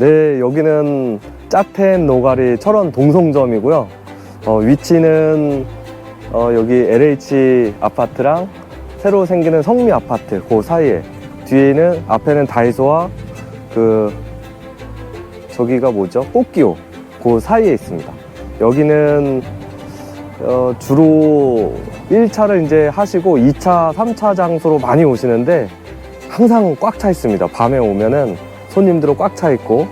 네, 여기는 짜텐 노가리 철원 동성점이고요. 어, 위치는 어, 여기 LH 아파트랑 새로 생기는 성미 아파트 그 사이에 뒤에는 앞에는 다이소와 그 저기가 뭐죠? 꽃기호 그 사이에 있습니다. 여기는 어, 주로 1차를 이제 하시고 2차, 3차 장소로 많이 오시는데 항상 꽉 차 있습니다. 밤에 오면은 손님들은 꽉차 있고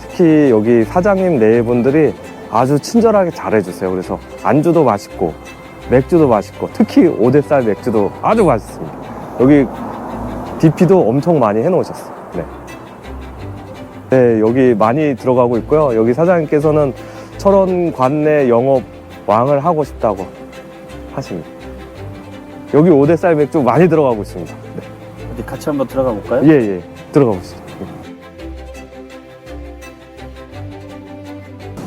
특히 여기 사장님 네 분들이 아주 친절하게 잘해주세요. 그래서 안주도 맛있고 맥주도 맛있고 특히 오대살 맥주도 아주 맛있습니다. 여기 DP도 엄청 많이 해놓으셨어요. 네. 네, 여기 많이 들어가고 있고요. 여기 사장님께서는 철원 관내 영업 왕을 하고 싶다고 하십니다. 여기 오대살 맥주 많이 들어가고 있습니다. 네. 어디 같이 한번 들어가 볼까요? 예, 예. 들어가 보시죠.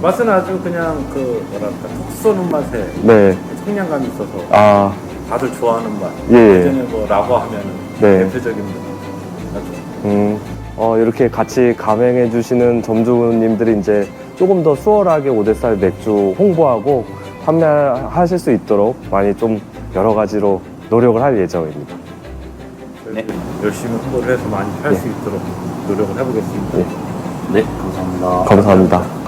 맛은 아주 그냥 그 뭐랄까 톡 쏘는 맛에 네. 청량감이 있어서 아, 다들 좋아하는 맛. 예, 예. 예전에 뭐 라고 하면은 네. 대표적인 맛. 음, 어, 이렇게 같이 가맹해 주시는 점주님들이 이제 조금 더 수월하게 오대살 맥주 홍보하고 판매하실 수 있도록 많이 좀 여러 가지로 노력을 할 예정입니다. 저희도 열심히 홍보를 해서 많이 팔수 예. 있도록 노력을 해보겠습니다. 예. 네, 감사합니다. 감사합니다.